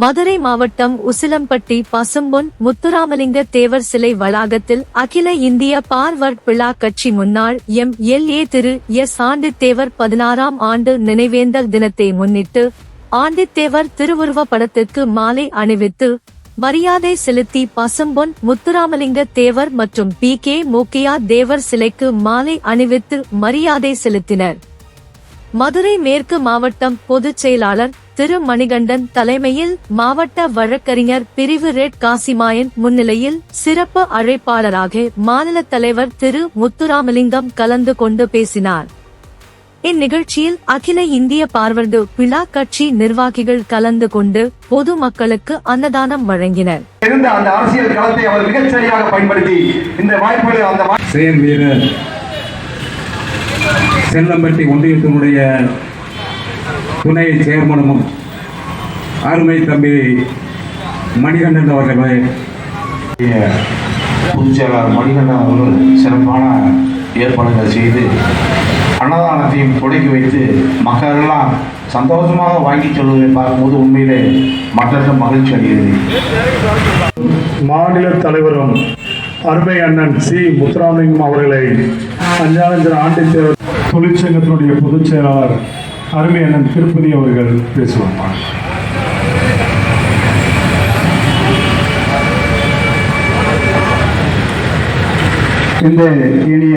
மதுரை மாவட்டம் உசிலம்பட்டி பசும்பொன் முத்துராமலிங்க தேவர் சிலை வளாகத்தில் அகில இந்திய பார்வர்ட் பிழா கட்சி முன்னாள் M. L. A. Thiru. S. ஆண்டித்தேவர் பதினாறாம் ஆண்டு நினைவேந்தல் தினத்தை முன்னிட்டு ஆண்டித்தேவர் திருவுருவ படத்திற்கு மாலை அணிவித்து மரியாதை செலுத்தி பசும்பொன் முத்துராமலிங்க தேவர் மற்றும் பி. கே. மூக்கியா தேவர் சிலைக்கு மாலை அணிவித்து மரியாதை செலுத்தினர். மதுரை மேற்கு மாவட்டம் பொதுச் செயலாளர் திரு மணிகண்டன் தலைமையில் மாவட்ட வழக்கறிஞர் பிரிவு ரெட் காசிமாயன் முன்னிலையில் சிறப்பு அழைப்பாளராக மாநில தலைவர் திரு முத்துராமலிங்கம் கலந்து கொண்டு பேசினார். இந்நிகழ்ச்சியில் அகில இந்திய பார்வர்டு விழா கட்சி நிர்வாகிகள் கலந்து கொண்டு பொதுமக்களுக்கு அன்னதானம் வழங்கினர். இருந்த அந்த அரசியல் களத்தை அவர் மிகச் சரியாக பயன்படுத்தி இந்த வாய்ப்புகளை அந்த செயல் வீரர் செல்லம்பட்டி ஒன்றியத்தினுடைய துணை சேர்மனும் அருமை தம்பி மணிகண்டன் அவர்களே. பொதுச் செயலாளர் மணிகண்டன் அவர்கள் சிறப்பான ஏற்பாடுகள் செய்து அன்னதானத்தையும் தொடங்கி வைத்து மக்கள் எல்லாம் சந்தோஷமாக வாங்கி செல்வதை பார்க்கும்போது உண்மையிலே மற்றற்ற மகிழ்ச்சி அடைகிறது. மாநில தலைவரும் அருமை அண்ணன் சி. முத்துராமலிங்கம் அவர்களை அஞ்சானஞ்சர் ஆண்டித்தேவர் தொழிற்சங்கத்தினுடைய பொதுச் செயலாளர் அருமை அண்ணன் திருப்பதி அவர்கள் பேசுவாங்க இந்த இனிய